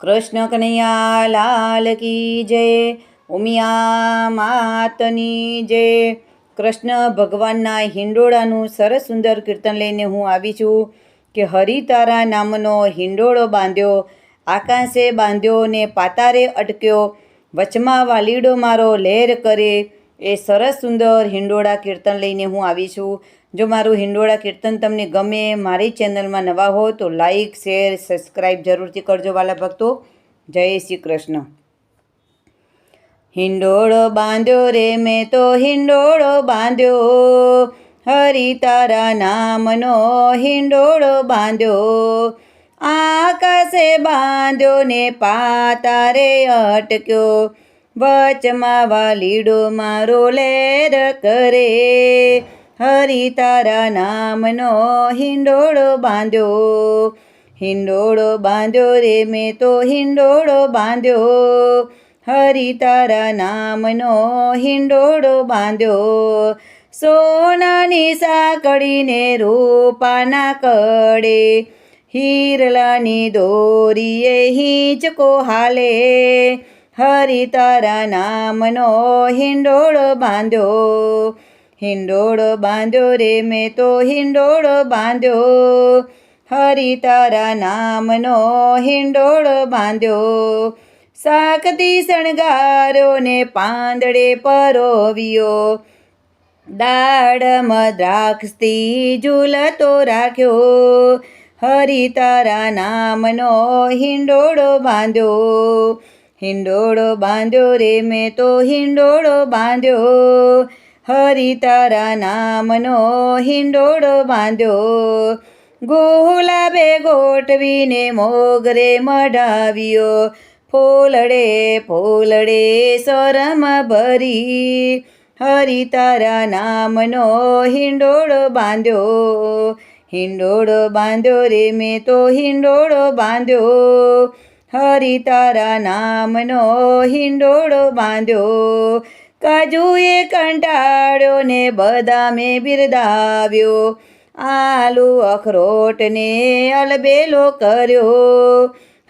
કૃષ્ણ કનૈયા લાલ કી જય, ઉમિયા માતની જય. કૃષ્ણ ભગવાનના હિંડોળાનું સરસ સુંદર કીર્તન લઈને હું આવી છું કે હરિ તારા નામનો હિંડોળો બાંધ્યો, આકાશે બાંધ્યો ને પાતારે અટક્યો. વચમાં વાલીડો મારો લહેર કરે એ સરસ સુંદર હિંડોળા કીર્તન લઈને હું આવી છું. જો મારું હિંડોળા કીર્તન તમને ગમે મારી ચેનલમાં નવા હો તો લાઈક, શેર સબસ્ક્રાઈબ જરૂરથી કરજો વાલા ભક્તો. જય શ્રી કૃષ્ણ. હિંડોળો બાંધ્યો રે મેં તો હિંડોળો બાંધ્યો. હરિ તારા નામનો હિંડોળો બાંધ્યો. આકાશે બાંધ્યો ને પાતારે અટક્યો. વચમાં વાલીડો મારો લેર કરે. હરિ તારા નામનો હિંડોળો બાંધ્યો હિંડોળો બાંધ્યો રે, મેં તો હિંડોળો બાંધ્યો હરિ તારા નામનો હિંડોળો બાંધ્યો સોનાની સાકડીને રૂપાના કડે. હીરલાની દોરીએ હિંચકો હાલે. હરિ તારા નામનો હિંડોળો બાંધ્યો હિંડોળો બાંધ્યો રે, મેં તો હિંડોળો બાંધ્યો હરિ તારા નામનો હિંડોળો બાંધ્યો સાકતી શણગાર્યો ને પાંદડે પરોવ્યો. દાડ દ્રાક્ષથી ઝૂલતો રાખ્યો. હરિ તારા નામનો હિંડોળો બાંધ્યો હિંડોળો બાંધ્યો રે, મેં તો હિંડોળો બાંધ્યો. હરિ તારા નામનો હિંડોળો બાંધ્યો. ગુલાબે ગોઠવીને મોગરે મઢાવ્યો. ફોલડે ફોલડે સરમ ભરી. હરિ તારા નામનો હિંડોળો બાંધ્યો. હિંડોળો બાંધ્યો રે, મેં તો હિંડોળો બાંધ્યો. હરિ તારા નામનો હિંડોળો બાંધ્યો. કાજુએ કંટાળ્યો ને બદામે બિરદાવ્યો. આલુ અખરોટને અલબેલો કર્યો.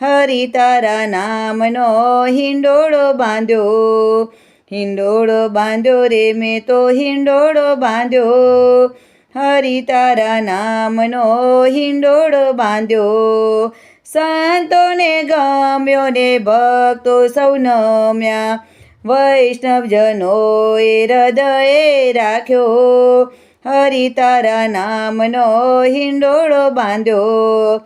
હરિ તારા નામનો હિંડોળો બાંધ્યો. હિંડોળો બાંધ્યો રે મેં તો હિંડોળો બાંધ્યો. હરિ તારા નામનો હિંડોળો બાંધ્યો. સંતોને ગમ્યો ને ભક્તો સૌ નમ્યા. વૈષ્ણવજનોએ હૃદયે રાખ્યો. હરિ તારા નામનો હિંડોળો બાંધ્યો.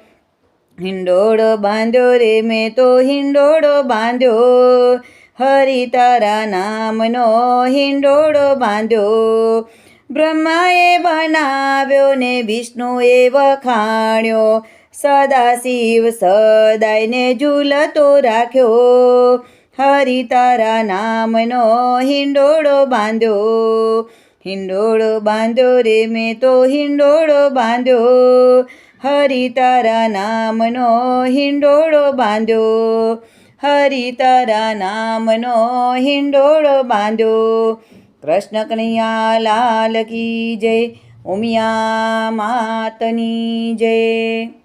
હિંડોળો બાંધ્યો રે મેં તો હિંડોળો બાંધ્યો. હરિ તારા નામનો હિંડોળો બાંધ્યો. બ્રહ્માએ બનાવ્યો ને વિષ્ણુએ વખાણ્યો. સદા શિવ સદાયને ઝૂલતો રાખ્યો. હરિ તારા નામનો હિંડોળો બાંધ્યો. હિંડોળો બાંધ્યો રે, મેં તો હિંડોળો બાંધ્યો. હરિ તારા નામનો હિંડોળો બાંધ્યો. હરિ તારા નામનો હિંડોળો બાંધ્યો. કૃષ્ણ કનૈયા લાલ કી જય, ઉમિયા માતની જય.